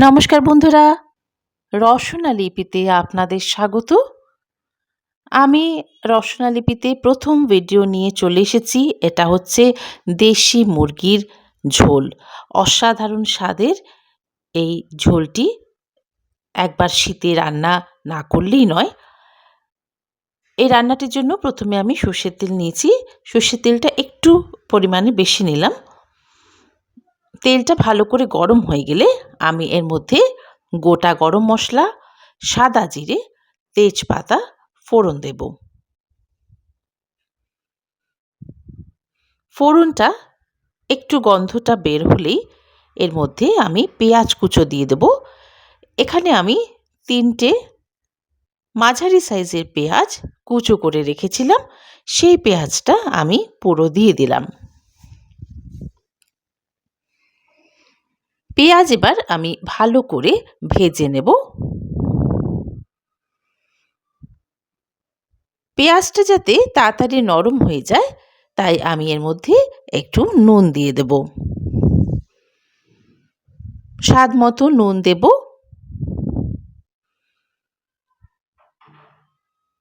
নমস্কার বন্ধুরা। রসনা লিপিতে আপনাদের স্বাগত। আমি রসনা লিপিতে প্রথম ভিডিও নিয়ে চলে এসেছি। এটা হচ্ছে দেশি মুরগির ঝোল। অসাধারণ স্বাদের এই ঝোলটি একবার শীতে রান্না না করলেই নয়। এই রান্নাটির জন্য প্রথমে আমি সর্ষের তেল নিয়েছি। সর্ষের তেলটা একটু পরিমাণে বেশি নিলাম। তেলটা ভালো করে গরম হয়ে গেলে আমি এর মধ্যে গোটা গরম মশলা, সাদা জিরে, তেজপাতা ফোড়ন দেব। ফোড়নটা একটু গন্ধটা বের হলেই এর মধ্যে আমি পেঁয়াজ কুচো দিয়ে দেব। এখানে আমি তিনটে মাঝারি সাইজের পেঁয়াজ কুচো করে রেখেছিলাম, সেই পেঁয়াজটা আমি পুরো দিয়ে দিলাম। পেঁয়াজ এবার আমি ভালো করে ভেজে নেব। পেঁয়াজটা যাতে তাড়াতাড়ি নরম হয়ে যায়, তাই আমি এর মধ্যে একটু নুন দিয়ে দেব। স্বাদ মতো নুন দেব।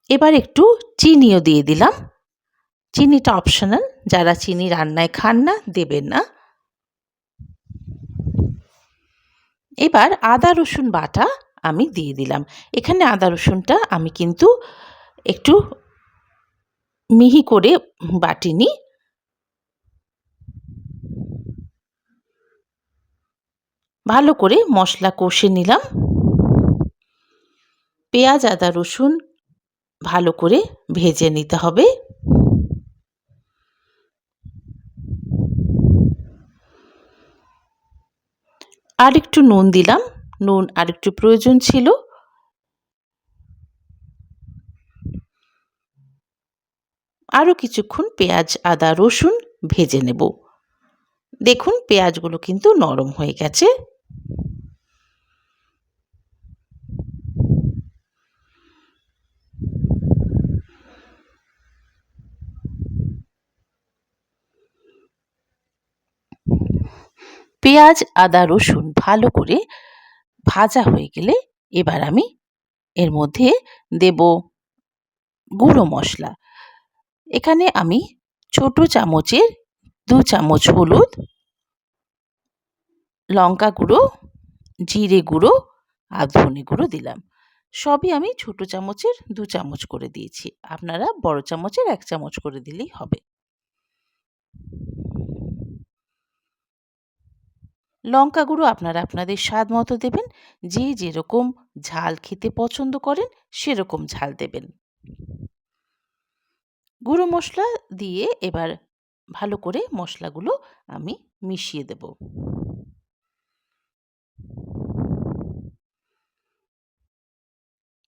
এবার একটু চিনিও দিয়ে দিলাম। চিনিটা অপশনাল, যারা চিনি রান্নায় খান না, দেবেন না। এবার আদা, রসুন বাটা আমি দিয়ে দিলাম। এখানে আদা, রসুনটা আমি কিন্তু একটু মিহি করে বাটিনি। ভালো করে মশলা কষে নিলাম। পেঁয়াজ, আদা, রসুন ভালো করে ভেজে নিতে হবে। আর একটু নুন দিলাম। নুন আর একটু প্রয়োজন ছিল। আরও কিছুক্ষণ পেঁয়াজ, আদা, রসুন ভেজে নেব। দেখুন, পেঁয়াজগুলো কিন্তু নরম হয়ে গেছে। পেঁয়াজ, আদা, রসুন ভালো করে ভাজা হয়ে গেলে এবার আমি এর মধ্যে দেব গুঁড়ো মশলা। এখানে আমি ছোট চামচের দু চামচ হলুদ, লঙ্কা গুঁড়ো, জিরে গুঁড়ো আর ধনে গুঁড়ো দিলাম। সবই আমি ছোট চামচের দু চামচ করে দিয়েছি। আপনারা বড় চামচের এক চামচ করে দিলেই হবে। লঙ্কা গুঁড়ো আপনারা আপনাদের স্বাদ মতো দেবেন। যে যেরকম ঝাল খেতে পছন্দ করেন, সেরকম ঝাল দেবেন। গুঁড়ো মশলা দিয়ে এবার ভালো করে মশলাগুলো আমি মিশিয়ে দেব।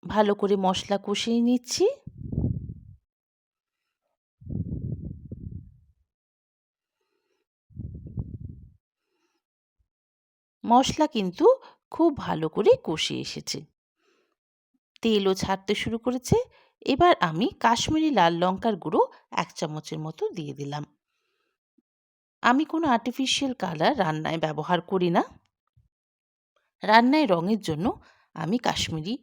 ভালো করে মশলা কষিয়ে নিচ্ছি। মশলা কিন্তু খুব ভালো করে কষে এসেছে। তেলও ছাড়তে শুরু করেছে। এবার আমি কাশ্মীরি লাল লঙ্কার গুঁড়ো এক চামচের মতো দিয়ে দিলাম। আমি কোনো আর্টিফিশিয়াল কালার রান্নায় ব্যবহার করি না। রান্নায় রঙের জন্য আমি কাশ্মীরি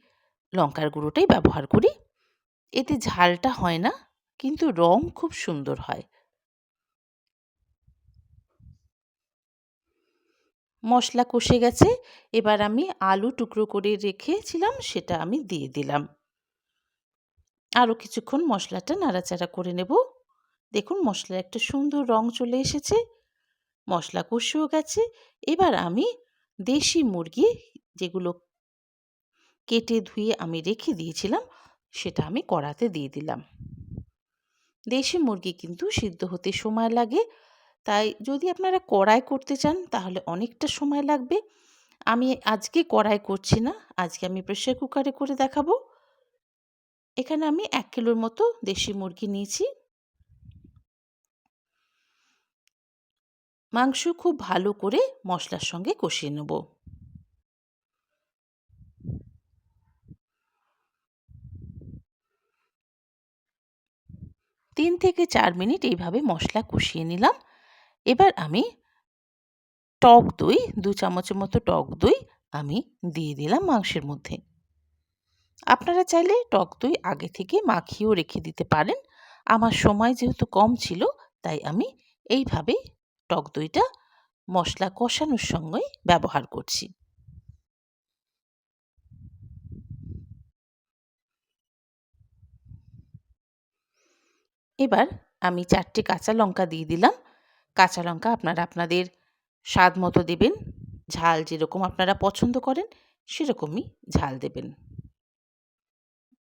লঙ্কার গুঁড়োটাই ব্যবহার করি। এতে ঝালটা হয় না, কিন্তু রং খুব সুন্দর হয়। মশলা কষে গেছে। এবার আমি আলু টুকরো করে রেখেছিলাম, সেটা আমি দিয়ে দিলাম। আরও কিছুক্ষণ মশলাটা নাড়াচাড়া করে নেব। দেখুন, মশলার একটা সুন্দর রং চলে এসেছে। মশলা কষেও গেছে। এবার আমি দেশি মুরগি যেগুলো কেটে ধুয়ে আমি রেখে দিয়েছিলাম, সেটা আমি কড়াতে দিয়ে দিলাম। দেশি মুরগি কিন্তু সিদ্ধ হতে সময় লাগে। তাই যদি আপনারা কড়াই করতে চান, তাহলে অনেকটা সময় লাগবে। আমি আজকে কড়াই করছি না, আজকে আমি প্রেশার কুকারে করে দেখাবো। এখানে আমি এক কিলোর মতো দেশি মুরগি নিয়েছি। মাংস খুব ভালো করে মশলার সঙ্গে কষিয়ে নেব। তিন থেকে চার মিনিট এইভাবে মশলা কষিয়ে নিলাম। এবার আমি টক দই, দু চামচের মতো টক দই আমি দিয়ে দিলাম মাংসের মধ্যে। আপনারা চাইলে টক দই আগে থেকে মাখিয়েও রেখে দিতে পারেন। আমার সময় যেহেতু কম ছিল, তাই আমি এইভাবে টক দইটা মশলা কষানোর সঙ্গেই ব্যবহার করছি। এবার আমি চারটে কাঁচা লঙ্কা দিয়ে দিলাম। কাঁচা লঙ্কা আপনারা আপনাদের স্বাদ মতো দেবেন। ঝাল যেরকম আপনারা পছন্দ করেন, সেরকমই ঝাল দেবেন।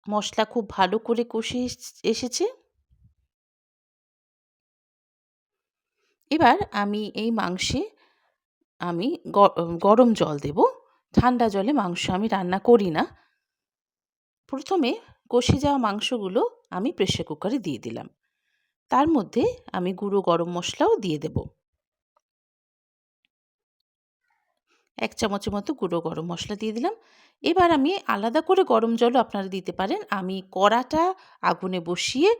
মশলা খুব ভালো করে কষে এসেছে। এবার আমি এই মাংসে আমি গরম জল দেব। ঠান্ডা জলে মাংস আমি রান্না করি না। প্রথমে কষে যাওয়া মাংসগুলো আমি প্রেশার কুকারে দিয়ে দিলাম। তার মধ্যে আমি গুঁড়ো গরম মশলাও দিয়ে দেব। এক চামচের মতো গুঁড়ো গরম মশলা দিয়ে দিলাম। এবার আমি আলাদা করে গরম জলও আপনারা দিতে পারেন। আমি কড়াটা আগুনে বসিয়ে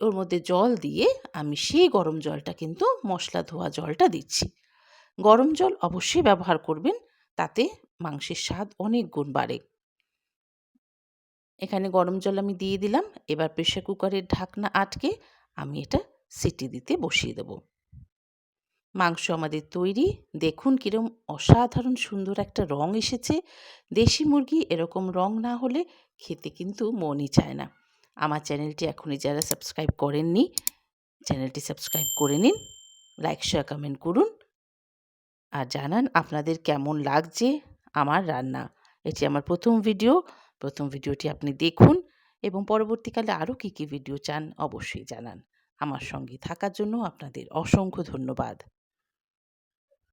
ওর মধ্যে জল দিয়ে আমি সেই গরম জলটা কিন্তু মশলা ধোয়া জলটা দিচ্ছি। গরম জল অবশ্যই ব্যবহার করবেন, তাতে মাংসের স্বাদ অনেক গুণ বাড়ে। এখানে গরম জল আমি দিয়ে দিলাম। এবার প্রেশার কুকারের ঢাকনা আটকে আমি এটা সিটি দিতে বসিয়ে দেব। মাংস আমাদের তৈরি। দেখুন কীরকম অসাধারণ সুন্দর একটা রং এসেছে। দেশি মুরগি এরকম রং না হলে খেতে কিন্তু মনই চায় না। আমার চ্যানেলটি এখনই যারা সাবস্ক্রাইব করেননি, চ্যানেলটি সাবস্ক্রাইব করে নিন, লাইক, শেয়ার, কমেন্ট করুন আর জানান আপনাদের কেমন লাগছে আমার রান্না। এটি আমার প্রথম ভিডিও। প্রথম ভিডিওটি আপনি দেখুন এবং পরবর্তীকালে আরও কী কী ভিডিও চান অবশ্যই জানান। আমার সঙ্গে থাকার জন্য আপনাদের অসংখ্য ধন্যবাদ।